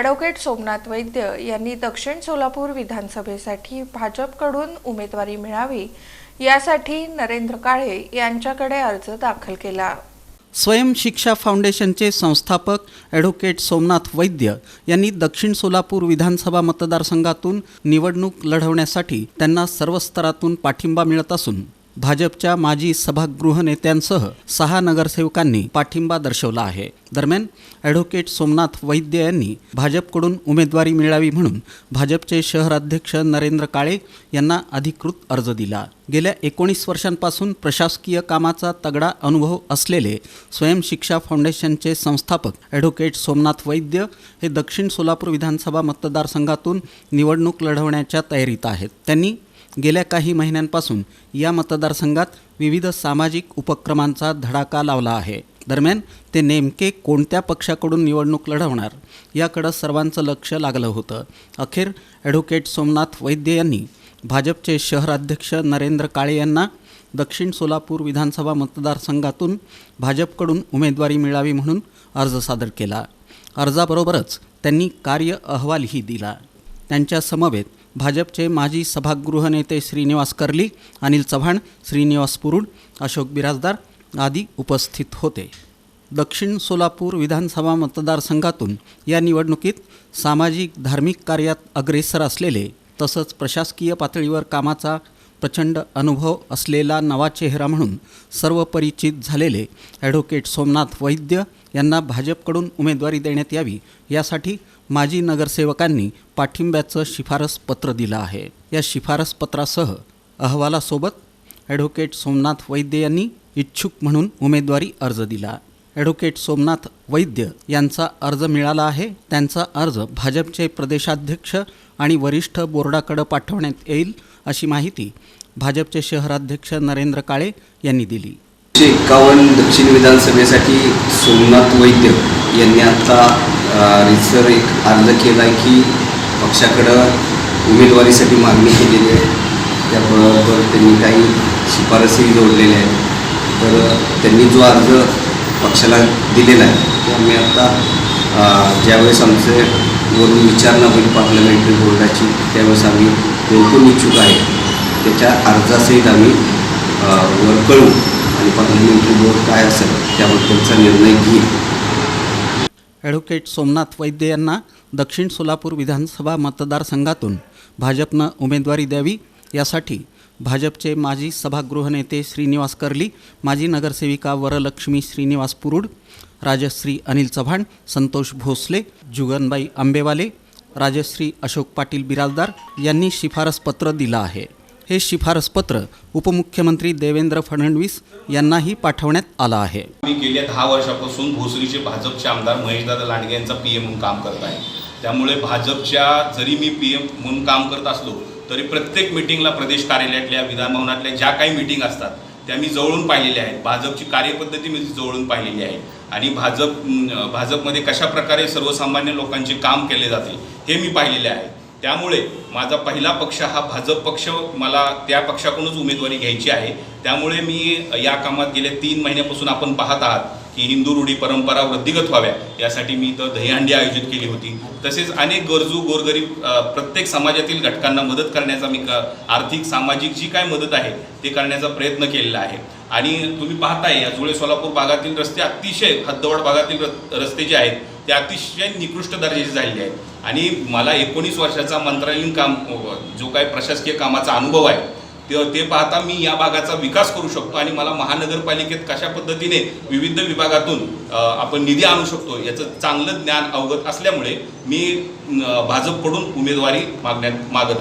Advocate Somnath वैद्य यांनी दक्षिण सोलापूर विधानसभेसाठी भाजपकडून उमेदवारी मिळावी यासाठी नरेंद्र काळे यांच्याकडे अर्ज दाखल केला. स्वयं शिक्षा फाउंडेशनचे संस्थापक ॲडव्होकेट सोमनाथ वैद्य यांनी दक्षिण सोलापूर विधानसभा मतदारसंघातून निवडणूक लढवण्यासाठी त्यांना सर्व स्तरातून पाठिंबा मिळत असून भाजपच्या माजी सभागृह नेत्यांसह सहा नगरसेवकांनी पाठिंबा दर्शवला आहे. दरम्यान ॲडव्होकेट सोमनाथ वैद्य यांनी भाजपकडून उमेदवारी मिळावी म्हणून भाजपचे शहराध्यक्ष नरेंद्र काळे यांना अधिकृत अर्ज दिला. गेल्या एकोणीस वर्षांपासून प्रशासकीय कामाचा तगडा अनुभव असलेले स्वयंशिक्षा फाउंडेशनचे संस्थापक ॲडव्होकेट सोमनाथ वैद्य हे दक्षिण सोलापूर विधानसभा मतदारसंघातून निवडणूक लढवण्याच्या तयारीत आहेत. त्यांनी गेल्या काही महिन्यांपासून या मतदारसंघात विविध सामाजिक उपक्रमांचा धडाका लावला आहे. दरम्यान ते नेमके कोणत्या पक्षाकडून निवडणूक लढवणार याकडं सर्वांचं लक्ष लागलं होतं. अखेर ॲडव्होकेट सोमनाथ वैद्य यांनी भाजपचे शहराध्यक्ष नरेंद्र काळे यांना दक्षिण सोलापूर विधानसभा मतदारसंघातून भाजपकडून उमेदवारी मिळावी म्हणून अर्ज सादर केला. अर्जाबरोबरच त्यांनी कार्य अहवालही दिला. त्यांच्या समवेत भाजपचे माजी सभागृह नेते श्रीनिवास कर्ली अनिल चव्हाण श्रीनिवास पुरुड अशोक बिराजदार आदी उपस्थित होते. दक्षिण सोलापूर विधानसभा मतदारसंघातून या निवडणुकीत सामाजिक धार्मिक कार्यात अग्रेसर असलेले तसंच प्रशासकीय पातळीवर कामाचा प्रचंड अनुभव असलेला नवा चेहरा म्हणून सर्व परिचित झालेले ॲडव्होकेट सोमनाथ वैद्य यांना भाजपकडून उमेदवारी देण्यात यावी यासाठी माजी नगरसेवकांनी पाठिंब्याचं शिफारस पत्र दिलं आहे. या शिफारस पत्रासह अहवालासोबत ॲडव्होकेट सोमनाथ वैद्य यांनी इच्छुक म्हणून उमेदवारी अर्ज दिला. ॲडव्होकेट सोमनाथ वैद्य यांचा अर्ज मिळाला आहे. त्यांचा अर्ज भाजपचे प्रदेशाध्यक्ष आणि वरिष्ठ बोर्डाकडे पाठवण्यात येईल अशी माहिती भाजपचे शहराध्यक्ष नरेंद्र काळे यांनी दिली. एकशे एक्कावन्न दक्षिण विधानसभेसाठी सोमनाथ वैद्य यांनी आता रिसर एक अर्ज केला आहे की पक्षाकडं उमेदवारीसाठी मागणी केलेली आहे. त्याबरोबर त्यांनी काही शिफारसही जोडलेल्या आहेत. तर त्यांनी जो अर्ज पक्षाला दिलेला आहे ते आम्ही आत्ता ज्यावेळेस आमचे वरून विचारणा होईल पार्लमेंटरी बोर्डाची त्यावेळेस आम्ही कोण कोण इच्छुक आहे. त्याच्या अर्जासहित आम्ही वर कळू आणि पार्लमेंटरी बोर्ड काय असेल त्याबद्दलचा निर्णय घेईल ॲडव्होकेट सोमनाथ वैद्य यांना दक्षिण सोलापूर विधानसभा मतदारसंघातून भाजपनं उमेदवारी द्यावी यासाठी भाजपचे माजी सभागृह नेते श्रीनिवास कर्ली माजी नगरसेविका वरलक्ष्मी श्रीनिवास पुरुड राजश्री अनिल चव्हाण संतोष भोसले जुगनबाई आंबेवाले राजश्री अशोक पाटील बिराजदार यांनी शिफारसपत्र दिलं आहे. हे शिफारसपत्र उपमुख्यमंत्री देवेंद्र फडणवीस यांनाही पाठवण्यात आलं आहे. मी गेल्या दहा वर्षापासून भोसरीचे भाजपचे आमदार महेशदादा लांडगे यांचा पी एम म्हणून काम करत आहे. त्यामुळे भाजपच्या जरी मी पी एम म्हणून काम करत असलो तरी प्रत्येक मिटिंगला प्रदेश कार्यालयातल्या विधानभवनातल्या ज्या काही मिटिंग असतात त्या मी जवळून पाहिलेल्या आहेत. भाजपची कार्यपद्धती मी जवळून पाहिलेली आहे. आणि भाजप भाजपमध्ये कशा प्रकारे सर्वसामान्य लोकांचे काम केले जाते हे मी पाहिलेले आहे. त्यामुळे माझा पहिला पक्ष हा भाजप पक्ष मला त्या पक्षाकडूनच उमेदवारी घ्यायची आहे. त्यामुळे मी या कामात गेल्या तीन महिन्यापासून आपण पाहत आहात की हिंदू रूढी परंपरा वृद्धिगत व्हाव्या यासाठी मी इथं दहीहंडी आयोजित केली होती. तसेच अनेक गरजू गोरगरीब प्रत्येक समाजातील घटकांना मदत करण्याचा मी आर्थिक सामाजिक जी काय मदत आहे ते करण्याचा प्रयत्न केलेला आहे. आणि तुम्ही पाहताय या जुळे सोलापूर भागातील रस्ते अतिशय हद्दवाड भागातील र- रस्ते जे आहेत ते अतिशय निकृष्ट दर्जाचे झालेले आहेत आणि मला एकोणीस वर्षाचा मंत्रालयीन काम जो काही प्रशासकीय कामाचा अनुभव आहे ते ते पाहता मी या भागाचा विकास करू शकतो आणि मला महानगरपालिकेत कशा पद्धतीने विविध विभागातून आपण निधी आणू शकतो याचं चांगलं ज्ञान अवगत असल्यामुळे मी भाजपकडून उमेदवारी मागण्यात मागत